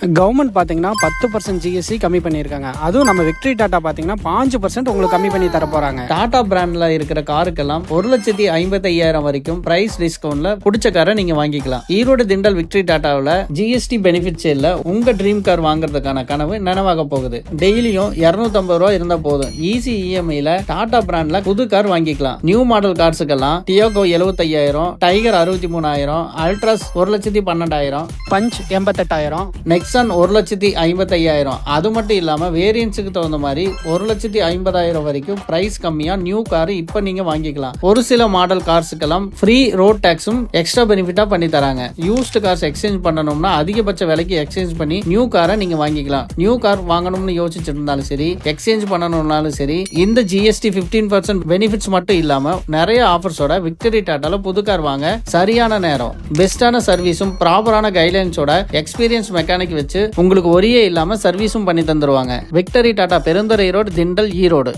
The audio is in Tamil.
கவர்மெண்ட் பார்த்தீங்கன்னா பத்து பர்சன்ட் ஜிஎஸ்டி கம்மி பண்ணியிருக்காங்க. அதுவும் நம்ம விக்டரி டாட்டா பார்த்தீங்கன்னா பாஞ்சு பர்சன்ட் உங்களுக்கு கம்மி பண்ணி தர போகிறாங்க டாடா பிராண்ட்ல இருக்கிற காருக்கெல்லாம் ஒரு லட்சத்தி ஐம்பத்தி ஐயாயிரம் வரைக்கும் பிரைஸ் டிஸ்கவுண்ட்ல பிடிச்ச காரை நீங்க வாங்கிக்கலாம். ஈரோடு திண்டல் விக்டரி டாட்டாவில் ஜிஎஸ்டி பெனிஃபிட் சேல்ல உங்க ட்ரீம் கார் வாங்குறதுக்கான கனவு நனவாக போகுது. டெய்லியும் இரநூத்தம்பது ரூபா இருந்தா போதும். ஈஸி இஎம்ஐல டாடா பிராண்ட்ல புது கார் வாங்கிக்கலாம். நியூ மாடல் கார்ஸுக்கெல்லாம் டியோகோ எழுபத்தையாயிரம் டைகர் அறுபத்தி மூணாயிரம் அல்ட்ராஸ் ஒரு லட்சத்தி பன்னெண்டாயிரம் பஞ்ச் எண்பத்தெட்டாயிரம். நெக்ஸான் ஒரு லட்சத்தி ஐம்பத்தையாயிரம். அது மட்டும் இல்லாமல் வேரியன்ஸுக்கு தகுந்த மாதிரி ஒரு லட்சத்தி ஐம்பதாயிரம் வரைக்கும் ப்ரைஸ் கம்மியாக நியூ கார் இப்போ நீங்கள் வாங்கிக்கலாம். ஒரு சில மாடல் கார்ஸுக்கெல்லாம் ஃப்ரீ ரோட் டேக்ஸும் எக்ஸ்ட்ரா பெனிஃபிட்டாக பண்ணி தராங்க. யூஸ்டு கார்ஸ் எக்ஸ்சேஞ்ச் பண்ணணும்னா அதிகபட்ச விலைக்கு எக்ஸ்சேஞ்ச் பண்ணி நியூ காரை நீங்கள் வாங்கிக்கலாம். நியூ கார் வாங்கணும்னு யோசிச்சுட்டு இருந்தாலும் சரி எக்ஸ்சேஞ்ச் பண்ணணும்னாலும் சரி இந்த ஜிஎஸ்டி ஃபிஃப்டீன் பர்சன்ட் பெனிஃபிட்ஸ் மட்டும் இல்லாமல் நிறைய ஆஃபர்ஸோட விக்டரி டாட்டால புது கார் வாங்க சரியான நேரம். பெஸ்ட்டான சர்வீஸும் ப்ராப்பரான கைட்லைன்ஸோட எக்ஸ்பீரியன்ஸ் மெக்கானிக் வச்சு உங்களுக்கு ஒரே இல்லாமல் சர்வீஸும் பண்ணி தந்துருவாங்க. Victory Tata Perundurai road Thindal Erode